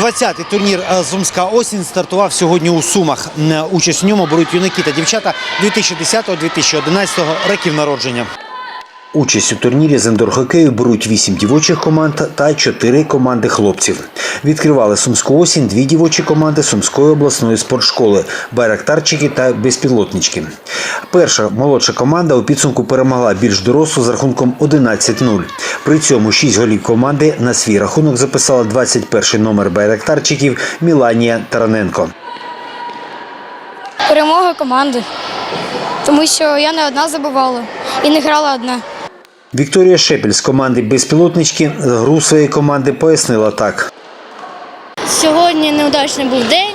20-й турнір Зумська Сумська осінь стартував сьогодні у Сумах. Е, Участь у ньому беруть юнаки та дівчата 2010-2011 років народження. Участь у турнірі з індор-хокею беруть 8 дівочих команд та 4 команди хлопців. Відкривали Сумську осінь дві дівочі команди Сумської обласної спортшколи Байрактарчики та безпілотнички. Перша молодша команда у підсумку перемогла більш дорослу з рахунком 11-0. При цьому 6 голів команди на свій рахунок записала 21 номер Байрактарчиків Міланія Тараненко. Перемога команди. Тому що я не одна забивала і не грала одна. Вікторія Шепель з команди безпілотнички гру своєї команди пояснила так. Сьогодні неудачний був день.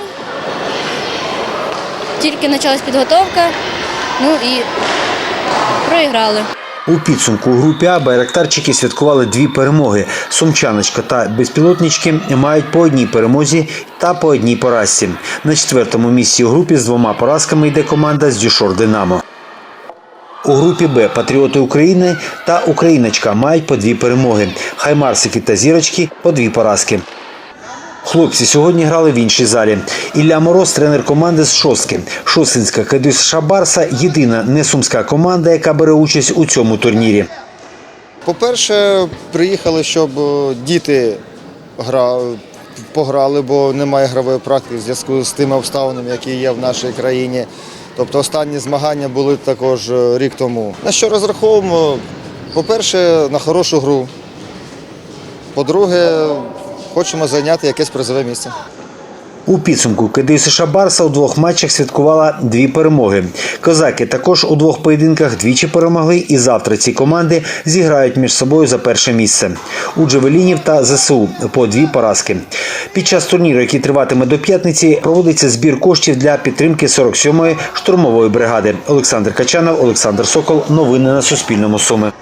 Тільки почалась підготовка. Ну і проіграли. У підсумку у групі А байрактарчики святкували дві перемоги. Сумчаночка та безпілотнички мають по одній перемозі та по одній поразці. На четвертому місці у групі з двома поразками йде команда з Дюшор Динамо. У групі Б Патріоти України та Україночка мають по дві перемоги. Хаймарсики та зірочки по дві поразки. Хлопці сьогодні грали в іншій залі. Ілля Мороз, тренер команди з Шостки. Шосинська Кадис Шабарса єдина несумська команда, яка бере участь у цьому турнірі. По-перше, приїхали, щоб е, діти гра... пограли, бо немає грової практики в зв'язку з тими обставинами, які є в нашій країні. Тобто останні змагання були також е, рік тому. На що розраховуємо? По-перше, на хорошу гру. По-друге, хочемо зайняти якесь призове місце. У підсумку Кадис Шабарса у двох матчах святкувала дві перемоги. Козаки також у двох поєдинках двічі перемогли, і завтра ці команди зіграють між собою за перше місце. У Джавелінів та ЗСУ по дві поразки. Під час турніру, який триватиме до п'ятниці, проводиться збір коштів для підтримки 47-ї штурмової бригади. Олександр Качанов, Олександр Сокол. Новини на Суспільному. Суми.